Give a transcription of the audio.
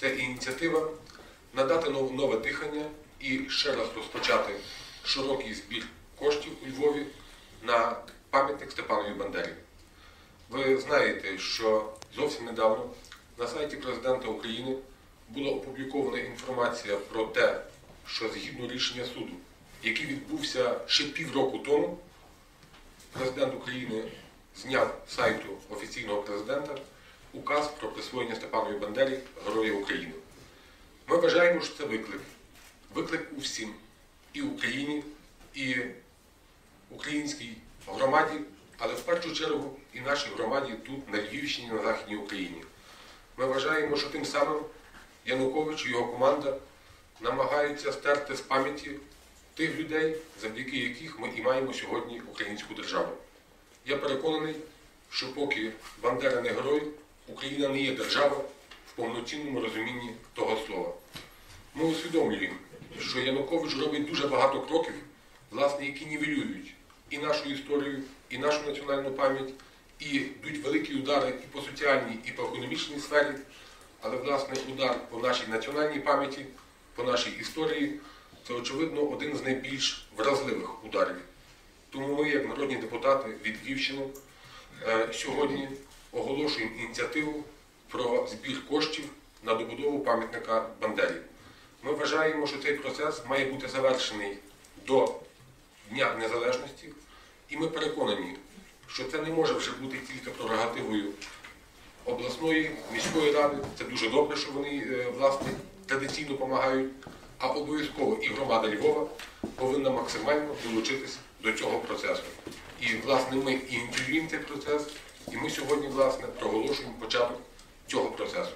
це ініціатива надати нове дихання і ще раз розпочати широкий збір коштів у Львові на пам'ятник Степанові Бандері. Ви знаєте, що зовсім недавно на сайті президента України була опублікована інформація про те, що згідно рішення суду, який відбувся ще півроку тому, президент України зняв сайту офіційного президента указ про присвоєння Степанові Бандері Героя України. Ми вважаємо, що це виклик. Виклик у всім і Україні, і українській громаді, але в першу чергу і нашій громаді тут, на Львівщині, на Західній Україні. Ми вважаємо, що тим самим Янукович і його команда намагаються стерти з пам'яті тих людей, завдяки яких ми і маємо сьогодні українську державу. Я переконаний, що поки Бандера не герой, Україна не є держава в повноцінному розумінні того слова. Ми усвідомлюємо, що Янукович робить дуже багато кроків, власне, які нівелюють і нашу історію, і нашу національну пам'ять, і йдуть великі удари і по соціальній, і по економічній сфері. Але, власне, удар по нашій національній пам'яті, по нашій історії це, очевидно, один з найбільш вразливих ударів. Тому ми, як народні депутати від Львівщини, е, сьогодні оголошуємо ініціативу про збір коштів на добудову пам'ятника Бандері. Ми вважаємо, що цей процес має бути завершений до Дня Незалежності, і ми переконані, що це не може вже бути тільки прерогативою обласної міської ради. Це дуже добре, що вони е, власне традиційно допомагають. А обов'язково і громада Львова повинна максимально долучитися до цього процесу. І власне ми ініціюємо цей процес, і ми сьогодні власне проголошуємо початок цього процесу.